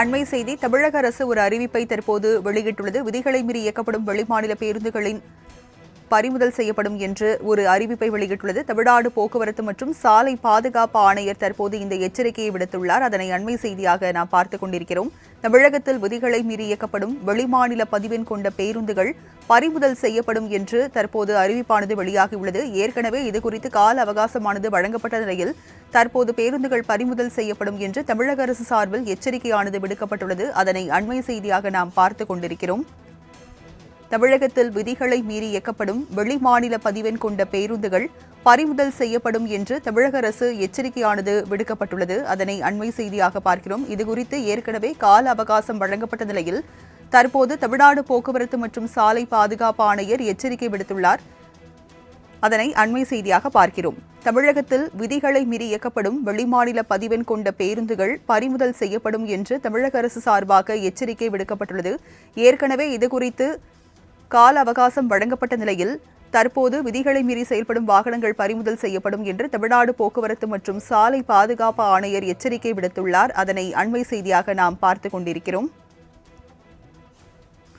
அண்மை செய்தி தமிழக அரசு ஒரு அறிவிப்பை தற்போது வெளியிட்டுள்ளது. விதிகளை மீறி இயக்கப்படும் வெளிமாநில பேருந்துகளின் பறிமுதல் செய்யப்படும் என்று ஒரு அறிவிப்பை வெளியிட்டுள்ளது. தமிழ்நாடு போக்குவரத்து மற்றும் சாலை பாதுகாப்பு ஆணையர் தற்போது இந்த எச்சரிக்கையை விடுத்துள்ளார். அதனை அண்மை செய்தியாக நாம் பார்த்துக் கொண்டிருக்கிறோம். தமிழகத்தில் விதிகளை மீறி இயக்கப்படும் வெளிமாநில பதிவெண் கொண்ட பேருந்துகள் பறிமுதல் செய்யப்படும் என்று தற்போது அறிவிப்பானது வெளியாகியுள்ளது. ஏற்கனவே இதுகுறித்து கால அவகாசமானது வழங்கப்பட்ட நிலையில் தற்போது பேருந்துகள் பறிமுதல் செய்யப்படும் என்று தமிழக அரசு சார்பில் எச்சரிக்கையானது விடுக்கப்பட்டுள்ளது. அதனை அண்மை செய்தியாக நாம் பார்த்துக் கொண்டிருக்கிறோம். தமிழகத்தில் விதிகளை மீறி இயக்கப்படும் வெளிமாநில பதிவெண் கொண்ட பேருந்துகள் பறிமுதல் செய்யப்படும் என்று தமிழக அரசு எச்சரிக்கையானது விடுக்கப்பட்டுள்ளது. அதனை அண்மை செய்தியாக பார்க்கிறோம். இதுகுறித்து ஏற்கனவே கால அவகாசம் வழங்கப்பட்ட நிலையில் தற்போது தமிழ்நாடு போக்குவரத்து மற்றும் சாலை பாதுகாப்பு ஆணையர் எச்சரிக்கை விடுத்துள்ளார். அதனை அண்மை செய்தியாக பார்க்கிறோம். தமிழகத்தில் விதிகளை மீறி இயக்கப்படும் வெளிமாநில பதிவெண் கொண்ட பேருந்துகள் பறிமுதல் செய்யப்படும் என்று தமிழக அரசு சார்பாக எச்சரிக்கை விடுக்கப்பட்டுள்ளது. ஏற்கனவே இதுகுறித்து கால அவகாசம் வழங்கப்பட்ட நிலையில் தற்போது விதிகளை மீறி செயல்படும் வாகனங்கள் பறிமுதல் செய்யப்படும் என்று தமிழ்நாடு போக்குவரத்து மற்றும் சாலை பாதுகாப்பு ஆணையர் எச்சரிக்கை விடுத்துள்ளார். அதனை அண்மை செய்தியாக நாம் பார்த்துக் கொண்டிருக்கிறோம்.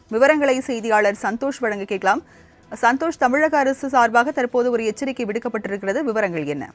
விவரங்களை செய்தியாளர் சந்தோஷ் வழங்க கேட்கலாம். சந்தோஷ் தமிழக அரசு சார்பாக தற்போது ஒரு எச்சரிக்கை விடுக்கப்பட்டிருக்கிறது. விவரங்கள் என்ன?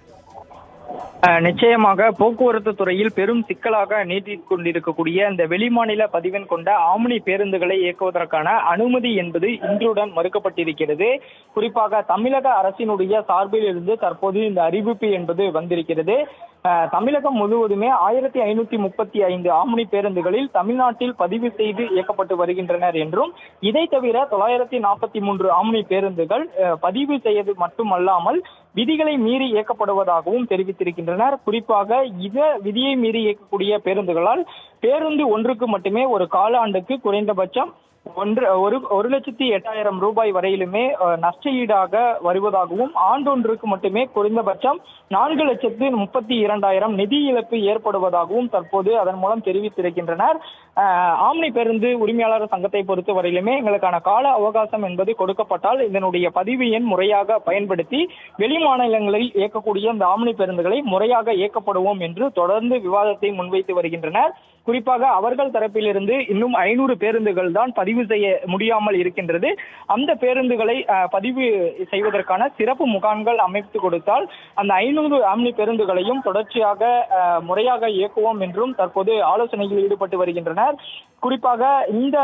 நிச்சயமாக போக்குவரத்து துறையில் பெரும் சிக்கலாக நீட்டிக் கொண்டிருக்கக்கூடிய இந்த வெளிமாநில பதிவெண் கொண்ட ஆம்னி பேருந்துகளை இயக்குவதற்கான அனுமதி என்பது இன்றுடன் மறுக்கப்பட்டிருக்கிறது. குறிப்பாக தமிழக அரசினுடைய சார்பில் இருந்து தற்போது இந்த அறிவிப்பு என்பது வந்திருக்கிறது. தமிழகம் முழுவதுமே ஆயிரத்தி ஐநூத்தி முப்பத்தி ஐந்து ஆம்னி பேருந்துகளில் தமிழ்நாட்டில் பதிவு செய்து இயக்கப்பட்டு வருகின்றனர் என்றும் இதை தவிர தொள்ளாயிரத்தி நாற்பத்தி மூன்று ஆம்னி பேருந்துகள் பதிவு செய்வது மட்டுமல்லாமல் விதிகளை மீறி இயக்கப்படுவதாகவும் தெரிவித்திருக்கின்றனர். குறிப்பாக இத விதியை மீறி இயக்கக்கூடிய பேருந்துகளால் பேருந்து ஒன்றுக்கு மட்டுமே ஒரு காலாண்டுக்கு குறைந்தபட்சம் ஒன்று ஒரு ஒரு லட்சத்தி எட்டாயிரம் ரூபாய் வரையிலுமே நஷ்ட ஈடாக வருவதாகவும் ஆண்டொன்றுக்கு மட்டுமே குறைந்தபட்சம் நான்கு லட்சத்து முப்பத்தி இரண்டாயிரம் நிதி இழப்பு ஏற்படுவதாகவும் தற்போது அதன் மூலம் தெரிவித்திருக்கின்றனர். ஆம்னி பேருந்து உரிமையாளர் சங்கத்தை பொறுத்த வரையிலுமே எங்களுக்கான கால அவகாசம் என்பது கொடுக்கப்பட்டால் இதனுடைய பதிவு எண் முறையாக பயன்படுத்தி வெளி மாநிலங்களில் இயக்கக்கூடிய இந்த ஆம்னி பேருந்துகளை முறையாக இயக்கப்படுவோம் என்று தொடர்ந்து விவாதத்தை முன்வைத்து வருகின்றனர். குறிப்பாக அவர்கள் தரப்பிலிருந்து இன்னும் ஐநூறு பேருந்துகள் தான் பதிவு செய்ய முடியாமல் இருக்கின்றது. அந்த பேருந்துகளை பதிவு செய்வதற்கான சிறப்பு முகாம்கள் அமைத்து கொடுத்தால் அந்த ஐநூறு ஆம்னி பேருந்துகளையும் தொடர்ச்சியாக அஹ், முறையாக இயக்குவோம் என்றும் தற்போது ஆலோசனையில் ஈடுபட்டு வருகின்றனர். குறிப்பாக இந்த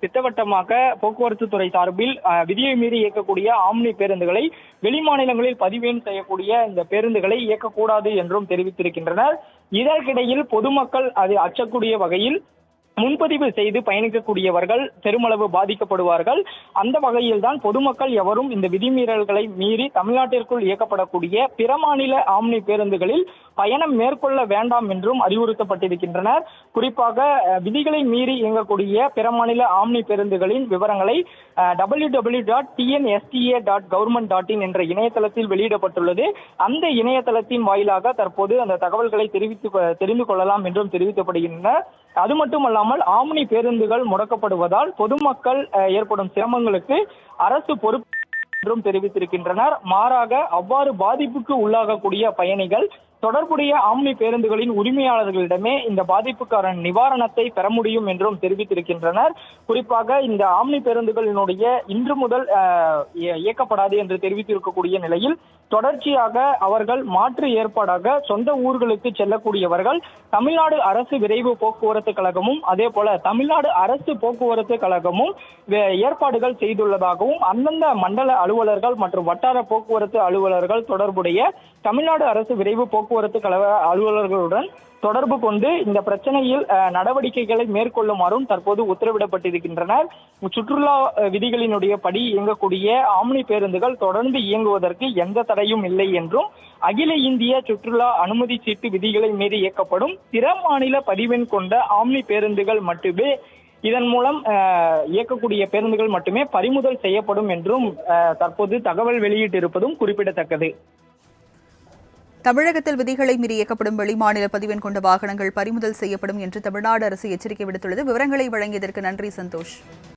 திட்டவட்டமாக போக்குவரத்து துறை சார்பில் அஹ், விதியை மீறி இயக்கக்கூடிய ஆம்னி பேருந்துகளை வெளிமாநிலங்களில் பதிவேன் செய்யக்கூடிய இந்த பேருந்துகளை இயக்கக்கூடாது என்றும் தெரிவித்திருக்கின்றனர். இதற்கிடையில் பொதுமக்கள் அது அச்சக்கூடிய வகையில் முன்பதிவு செய்து பயணிக்கக்கூடியவர்கள் பெருமளவு பாதிக்கப்படுவார்கள். அந்த வகையில் தான் பொதுமக்கள் எவரும் இந்த விதிமீறல்களை மீறி தமிழ்நாட்டிற்குள் இயக்கப்படக்கூடிய பிற மாநில ஆம்னி பேருந்துகளில் பயணம் மேற்கொள்ள வேண்டாம் என்றும் அறிவுறுத்தப்பட்டிருக்கின்றனர். குறிப்பாக விதிகளை மீறி இயங்கக்கூடிய பிற மாநில ஆம்னி பேருந்துகளின் விவரங்களை W W dot TNSTA dot government dot in என்ற இணையதளத்தில் வெளியிடப்பட்டுள்ளது. அந்த இணையதளத்தின் வாயிலாக தற்போது அந்த தகவல்களை தெரிவித்து தெரிந்து கொள்ளலாம் என்றும் தெரிவிக்கப்படுகின்றன. அது மட்டுமல்லாமல் இல்லாமல் ஆம்னி பேருந்துகள் முடக்கப்படுவதால் பொதுமக்கள் அஹ், ஏற்படும் சிரமங்களுக்கு அரசு பொறுப்பு என்றும் தெரிவித்திருக்கின்றனர். மாறாக அவ்வாறு பாதிப்புக்கு உள்ளாகக்கூடிய பயணிகள் தொடர்புடைய ஆம்னி பேருந்துகளின் உரிமையாளர்களிடமே இந்த பாதிப்புக்கான நிவாரணத்தை பெற முடியும் என்றும் தெரிவித்திருக்கின்றனர். குறிப்பாக இந்த ஆம்னி பேருந்துகளினுடைய இன்று முதல் இயக்கப்படாது என்று தெரிவித்திருக்கக்கூடிய நிலையில் தொடர்ச்சியாக அவர்கள் மாற்று ஏற்பாடாக சொந்த ஊர்களுக்கு செல்லக்கூடியவர்கள் தமிழ்நாடு அரசு விரைவு போக்குவரத்து கழகமும் அதே போல தமிழ்நாடு அரசு போக்குவரத்து கழகமும் ஏற்பாடுகள் செய்துள்ளதாகவும் அந்தந்த மண்டல அலுவலர்கள் மற்றும் வட்டார போக்குவரத்து அலுவலர்கள் தொடர்புடைய தமிழ்நாடு அரசு விரைவு போக்குவரத்து கழக அலுவலர்களுடன் தொடர்பு கொண்டு இந்த பிரச்சனையில் நடவடிக்கைகளை மேற்கொள்ளுமாறும் தற்போது உத்தரவிடப்பட்டிருக்கின்றனர். சுற்றுலா விதிகளினுடைய படி இயங்கக்கூடிய ஆம்னி பேருந்துகள் தொடர்ந்து இயங்குவதற்கு எந்த தடையும் இல்லை என்றும் அகில இந்திய சுற்றுலா அனுமதி சீட்டு விதிகளை மீறி இயக்கப்படும் பிற மாநில பதிவெண் கொண்ட ஆம்னி பேருந்துகள் மட்டுமே இதன் மூலம் இயக்கக்கூடிய பேருந்துகள் மட்டுமே பறிமுதல் செய்யப்படும் என்றும் தற்போது தகவல் வெளியிட்டிருப்பதும் குறிப்பிடத்தக்கது. தமிழகத்தில் விதிகளை மீறி இயக்கப்படும் வெளிமாநில பதிவெண் கொண்ட வாகனங்கள் பறிமுதல் செய்யப்படும் என்று தமிழ்நாடு அரசு எச்சரிக்கை விடுத்துள்ளது. விவரங்களை வழங்கியதற்கு நன்றி சந்தோஷ்.